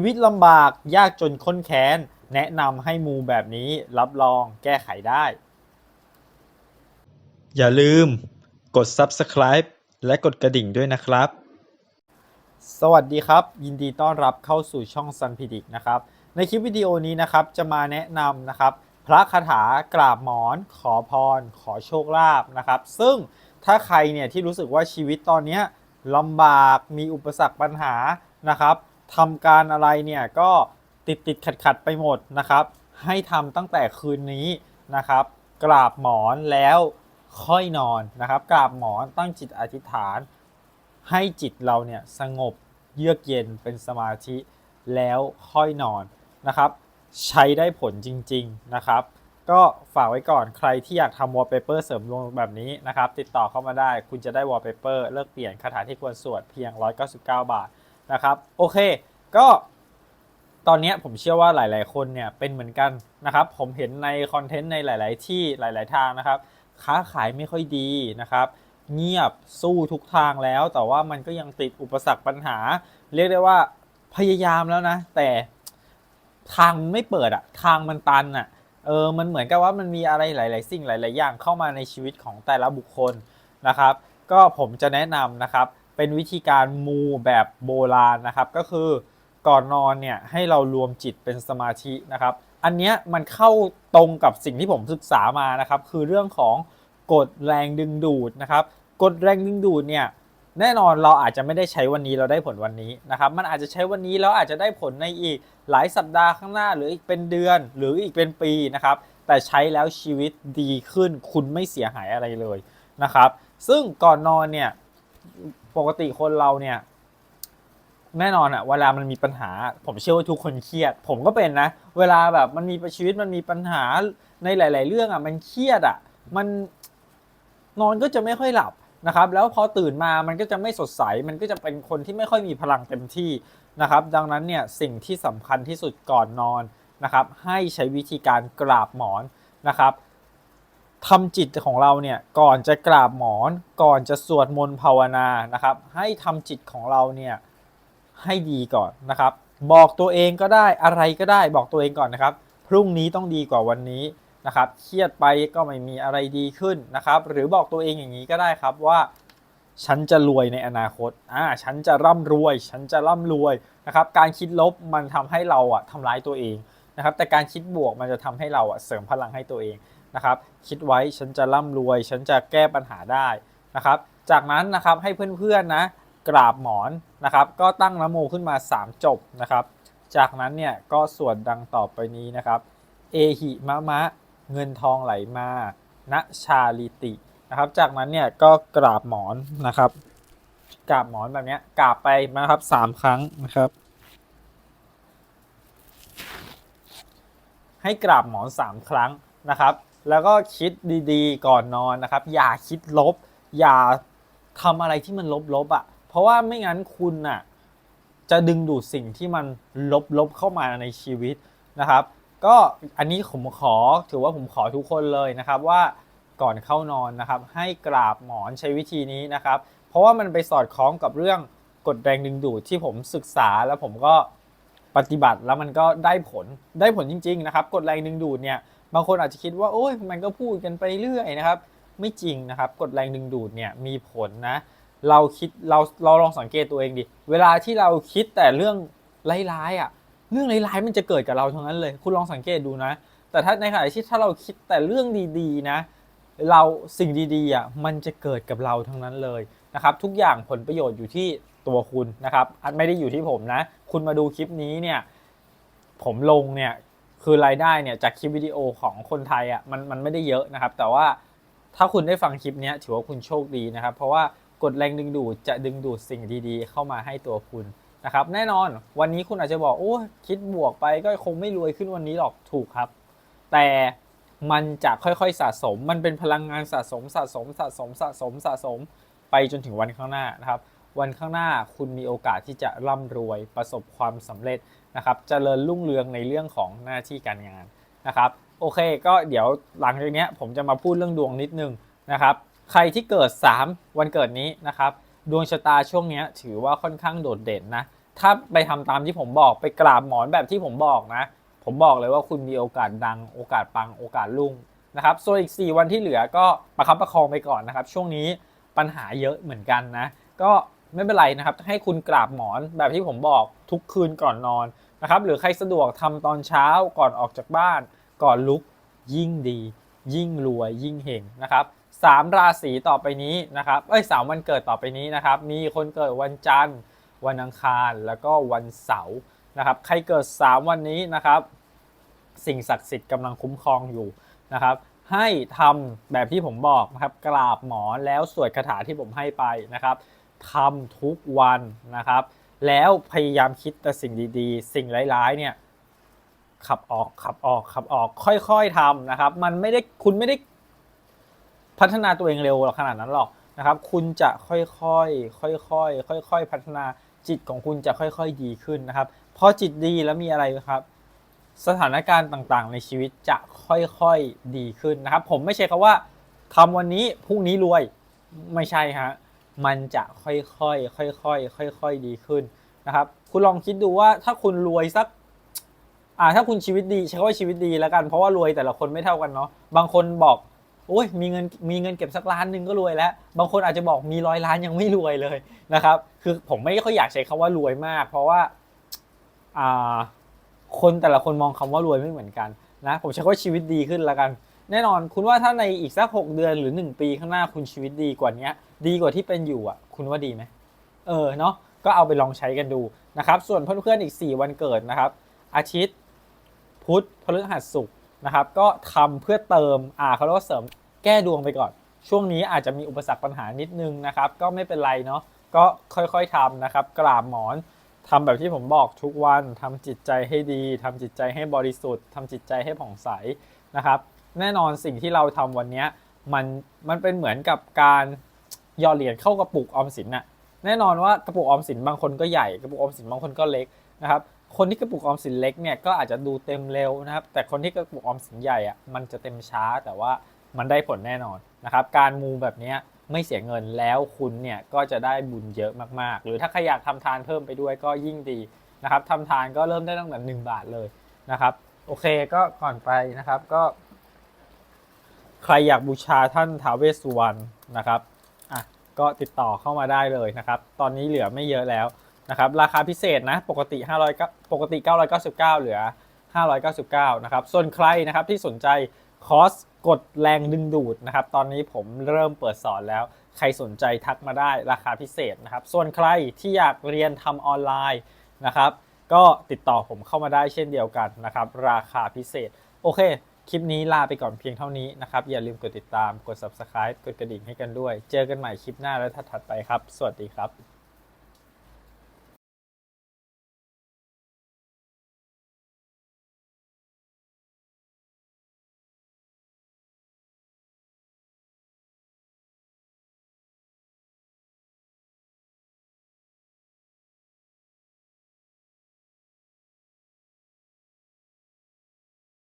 ชีวิตลำบากยากจนค้นแค้น แนะนำให้มูแบบนี้รับรองแก้ไขได้ อย่าลืมกด subscribe และกดกระดิ่งด้วยนะครับ สวัสดีครับ ยินดีต้อนรับเข้าสู่ช่อง Sun p e d i c นะครับ ในคลิปวิดีโอนี้นะครับจะมาแนะนำนะครับ พระคาถากราบหมอน ขอพร ขอโชคลาภนะครับ ซึ่งถ้าใครเนี่ยที่รู้สึกว่าชีวิตตอนเนี้ยลำบากมีอุปสรรคปัญหานะครับ ทำการอะไรเนี่ยก็ติดติดขัดขัดๆไปหมดนะครับ ให้ทำตั้งแต่คืนนี้นะครับ กราบหมอนแล้วค่อยนอนนะครับ กราบหมอนตั้งจิตอธิษฐาน ให้จิตเราเนี่ยสงบเยือกเย็นเป็นสมาธิแล้วค่อยนอนนะครับ ใช้ได้ผลจริง ๆนะครับ ก็ฝากไว้ก่อนใครที่อยากทำวอลเปเปอร์เสริมดวงแบบนี้นะครับ ติดต่อเข้ามาได้คุณจะได้วอลเปเปอร์เลิกเปลี่ยนคาถาที่ควรสวดเพียง 199 บาท นะครับโอเค ก็ตอนนี้ผมเชื่อว่าหลาย ๆ คนเนี่ยเป็นเหมือนกันนะครับ ผมเห็นในคอนเทนต์ในหลาย ๆ ที่หลาย ๆ ทางนะครับ ค้าขายไม่ค่อยดีนะครับ เงียบสู้ทุกทางแล้ว แต่ว่ามันก็ยังติดอุปสรรคปัญหา เรียกได้ว่าพยายามแล้วนะ แต่ทางไม่เปิดอะทางมันตันอะเออมันเหมือนกับว่ามันมีอะไรหลาย ๆ สิ่งหลาย ๆ อย่างเข้ามาในชีวิตของแต่ละบุคคลนะครับ ก็ผมจะแนะนำนะครับ เป็นวิธีการมูแบบโบราณนะครับ ก็คือก่อนนอนเนี่ยให้เรารวมจิตเป็นสมาธินะครับ อันเนี้ยมันเข้าตรงกับสิ่งที่ผมศึกษามานะครับ คือเรื่องของกฎแรงดึงดูดนะครับกฎแรงดึงดูดเนี่ยแน่นอนเราอาจจะไม่ได้ใช้วันนี้เราได้ผลวันนี้นะครับมันอาจจะใช้วันนี้แล้วอาจจะได้ผลในอีกหลายสัปดาห์ข้างหน้าหรืออีกเป็นเดือน หรืออีกเป็นปีนะครับ แต่ใช้แล้วชีวิตดีขึ้นคุณไม่เสียหายอะไรเลยนะครับ ซึ่งก่อนนอนเนี่ย ปกติคนเราเนี่ย แน่นอนอะเวลามันมีปัญหา ผมเชื่อว่าทุกคนเครียด ผมก็เป็นนะ เวลาแบบมันมีชีวิตมันมีปัญหาในหลาย ๆ เรื่องอะมันเครียดอะมันนอนก็จะไม่ค่อยหลับนะครับ แล้วพอตื่นมามันก็จะไม่สดใส มันก็จะเป็นคนที่ไม่ค่อยมีพลังเต็มที่นะครับ ดังนั้นเนี่ยสิ่งที่สำคัญที่สุดก่อนนอนนะครับ ให้ใช้วิธีการกราบหมอนนะครับ ทำจิตของเราเนี่ยก่อนจะกราบหมอน ก่อนจะสวดมนต์ภาวนานะครับ ให้ทำจิตของเราเนี่ยให้ดีก่อนนะครับ บอกตัวเองก็ได้อะไรก็ได้บอกตัวเองก่อนนะครับ พรุ่งนี้ต้องดีกว่าวันนี้นะครับ เครียดไปก็ไม่มีอะไรดีขึ้นนะครับ หรือบอกตัวเองอย่างนี้ก็ได้ครับว่าฉันจะรวยในอนาคต อ่า ฉันจะร่ำรวย ฉันจะร่ำรวยนะครับ การคิดลบมันทำให้เราอะทำร้ายตัวเองนะครับ แต่การคิดบวกมันจะทำให้เราอะเสริมพลังให้ตัวเอง นะครับ คิดไว้ฉันจะร่ำรวย ฉันจะแก้ปัญหาได้นะครับ จากนั้นนะครับให้เพื่อนๆนะกราบหมอนนะครับ ก็ตั้งนโมขึ้นมา 3 จบนะครับ จากนั้นเนี่ยก็สวดดังต่อไปนี้นะครับ เอหิมะมะ เงินทองไหลมาณชาลิตินะครับ จากนั้นเนี่ยก็กราบหมอนนะครับกราบหมอนแบบนี้กราบไปนะครับสามครั้งนะครับ ให้กราบหมอน3ครั้งนะครับ แล้วก็คิดดีๆ ก่อนนอนนะครับ อย่าคิดลบ อย่าทำอะไรที่มันลบๆอะ่ะ เพราะว่าไม่งั้นคุณน่ะจะดึงดูดสิ่งที่มันลบๆเข้ามาในชีวิตนะครับ ก็อันนี้ผมขอถือว่าผมขอทุกคนเลยนะครับว่าก่อนเข้านอนนะครับ ให้กราบหมอนใช้วิธีนี้นะครับ เพราะว่ามันไปสอดคล้องกับเรื่องกฎแรงดึงดูดที่ผมศึกษาแล้วผมก็ปฏิบัติแล้วมันก็ได้ผลได้ผลจริง ๆ นะครับกฎแรงดึงดูดเนี่ย บางคนอาจจะคิดว่าโอ้ยมันก็พูดกันไปเรื่อยนะครับ ไม่จริงนะครับกฎแรงดึงดูดเนี่ยมีผลนะ เราคิดเราเราลองสังเกตตัวเองดิเวลาที่เราคิดแต่เรื่องร้ายๆอะเรื่องร้ายๆมันจะเกิดกับเราทั้งนั้นเลย คุณลองสังเกตดูนะ แต่ถ้าในขณะที่ถ้าเราคิดแต่เรื่องดีๆนะ เราสิ่งดีๆอะมันจะเกิดกับเราทั้งนั้นเลยนะครับ ทุกอย่างผลประโยชน์อยู่ที่ตัวคุณนะครับอันไม่ได้อยู่ที่ผมนะ คุณมาดูคลิปนี้เนี่ยผมลงเนี่ย คือรายได้เนี่ยจากคลิปวิดีโอของคนไทยอะมันมันไม่ได้เยอะนะครับ แต่ว่าถ้าคุณได้ฟังคลิปนี้ถือว่าคุณโชคดีนะครับ เพราะว่ากฎแรงดึงดูดจะดึงดูดสิ่งดีๆ เข้ามาให้ตัวคุณนะครับ แน่นอนวันนี้คุณอาจจะบอกโอ้คิดบวกไปก็คงไม่รวยขึ้นวันนี้หรอกถูกครับ แต่มันจะค่อยๆสะสม มันเป็นพลังงานสะสมสะสมสะสมสะสมสะสมไปจนถึงวันข้างหน้านะครับ วันข้างหน้าคุณมีโอกาสที่จะร่ำรวยประสบความสำเร็จ นะครับเจริญรุ่งเรืองในเรื่องของหน้าที่การงานนะครับโอเคก็เดี๋ยวหลังจากนี้ผมจะมาพูดเรื่องดวงนิดนึงนะครับใครที่เกิด 3 วันเกิดนี้นะครับดวงชะตาช่วงนี้ถือว่าค่อนข้างโดดเด่นนะถ้าไปทำตามที่ผมบอกไปกราบหมอนแบบที่ผมบอกนะ ผมบอกเลยว่าคุณมีโอกาสดังโอกาสปังโอกาสรุ่งนะครับส่วนอีก 4 วันที่เหลือก็ประคับประคองไปก่อนนะครับ ช่วงนี้ปัญหาเยอะเหมือนกันนะ ก็ไม่เป็นไรนะครับ ให้คุณกราบหมอนแบบที่ผมบอกทุกคืนก่อนนอน นะครับหรือใครสะดวกทำตอนเช้าก่อนออกจากบ้าน ก่อนลุกยิ่งดี ยิ่งรวยยิ่งเฮงนะครับสามราศีต่อไปนี้นะครับเอ้ยสามวันเกิดต่อไปนี้นะครับ มีคนเกิดวันจันทร์ วันอังคารแล้วก็วันเสาร์นะครับ ใครเกิด 3 วันนี้นะครับ สิ่งศักดิ์สิทธิ์กำลังคุ้มครองอยู่นะครับ ให้ทำแบบที่ผมบอกนะครับกราบหมอแล้วสวดคาถาที่ผมให้ไปนะครับทำทุกวันนะครับ แล้วพยายามคิดแต่สิ่งดีๆ สิ่งร้ายๆเนี่ยขับออกขับออกขับออก ค่อยๆทำนะครับ มันไม่ได้คุณไม่ได้พัฒนาตัวเองเร็วขนาดนั้นหรอกนะครับ คุณจะค่อยๆค่อยๆค่อย ๆ พัฒนาจิตของคุณจะค่อยๆดีขึ้นนะครับพอจิตดีแล้วมีอะไรครับ สถานการณ์ต่างๆ ในชีวิตจะค่อยๆดีขึ้นนะครับ ผมไม่ใช่คำว่าทำวันนี้พรุ่งนี้รวยไม่ใช่ฮะ มันจะค่อยๆค่อยๆค่อยๆดีขึ้นนะครับ คุณลองคิดดูว่าถ้าคุณรวยสักอ่าถ้าคุณชีวิตดีใช้คำว่าชีวิตดีแล้วกัน เพราะว่ารวยแต่ละคนไม่เท่ากันเนาะบางคนบอกโอ้ยมีเงินมีเงินเก็บสักล้านหนึ่งก็รวยแล้ว บางคนอาจจะบอกมีร้อยล้านยังไม่รวยเลยนะครับ คือผมไม่ค่อยอยากใช้คำว่ารวยมาก เพราะว่าอ่าคนแต่ละคนมองคำว่ารวยไม่เหมือนกันนะผมใช้คำว่าชีวิตดีขึ้นแล้วกัน แน่นอนคุณว่าถ้าในอีกสักหกเดือนหรือ 1 ปีข้างหน้าคุณชีวิตดีกว่านี้ ดีกว่าที่เป็นอยู่อะ คุณว่าดีไหมเออเนาะก็เอาไปลองใช้กันดูนะครับ ส่วนเพื่อนๆอีก 4 วันเกิดนะครับ อาทิตย์พุธพฤหัสศุกร์นะครับ ก็ทำเพื่อเติมอ่าเขาเรียกว่าเสริมแก้ดวงไปก่อน ช่วงนี้อาจจะมีอุปสรรคปัญหานิดนึงนะครับ ก็ไม่เป็นไรเนาะก็ค่อยๆทำนะครับ กราบหมอนทำแบบที่ผมบอกทุกวันทำจิตใจให้ดีทำจิตใจให้บริสุทธิ์ทำจิตใจให้ผ่องใสนะครับ แน่นอนสิ่งที่เราทำวันนี้มันมันเป็นเหมือนกับการ หยอดเหรียญเข้ากระปุกออมสินน่ะแน่นอนว่ากระปุกออมสินบางคนก็ใหญ่กระปุกออมสินบางคนก็เล็กนะครับคนที่กระปุกออมสินเล็กเนี่ยก็อาจจะดูเต็มเร็วนะครับ แต่คนที่กระปุกออมสินใหญ่อะมันจะเต็มช้าแต่ว่ามันได้ผลแน่นอนนะครับ การมูแบบนี้ไม่เสียเงินแล้วคุณเนี่ยก็จะได้บุญเยอะมากๆ หรือถ้าใครอยากทำทานเพิ่มไปด้วยก็ยิ่งดีนะครับทำทานก็เริ่มได้ตั้งแต่หนึ่งบาทเลยนะครับ โอเคก็ก่อนไปนะครับก็ ใครอยากบูชาท่านท้าวเวสสุวรรณนะครับ อะก็ติดต่อเข้ามาได้เลยนะครับ ตอนนี้เหลือไม่เยอะแล้วนะครับ ราคาพิเศษนะ ปกติ 500 ปกติ 999 เหลือ 599 นะครับ ส่วนใครนะครับที่สนใจคอสกดแรงดึงดูดนะครับ ตอนนี้ผมเริ่มเปิดสอนแล้ว ใครสนใจทักมาได้ราคาพิเศษนะครับ ส่วนใครที่อยากเรียนทำออนไลน์นะครับ ก็ติดต่อผมเข้ามาได้เช่นเดียวกันนะครับ ราคาพิเศษ โอเค คลิปนี้ลาไปก่อนเพียงเท่านี้นะครับ อย่าลืมกดติดตาม กด subscribe กดกระดิ่งให้กันด้วย เจอกันใหม่คลิปหน้าและถัดๆไปครับ สวัสดีครับ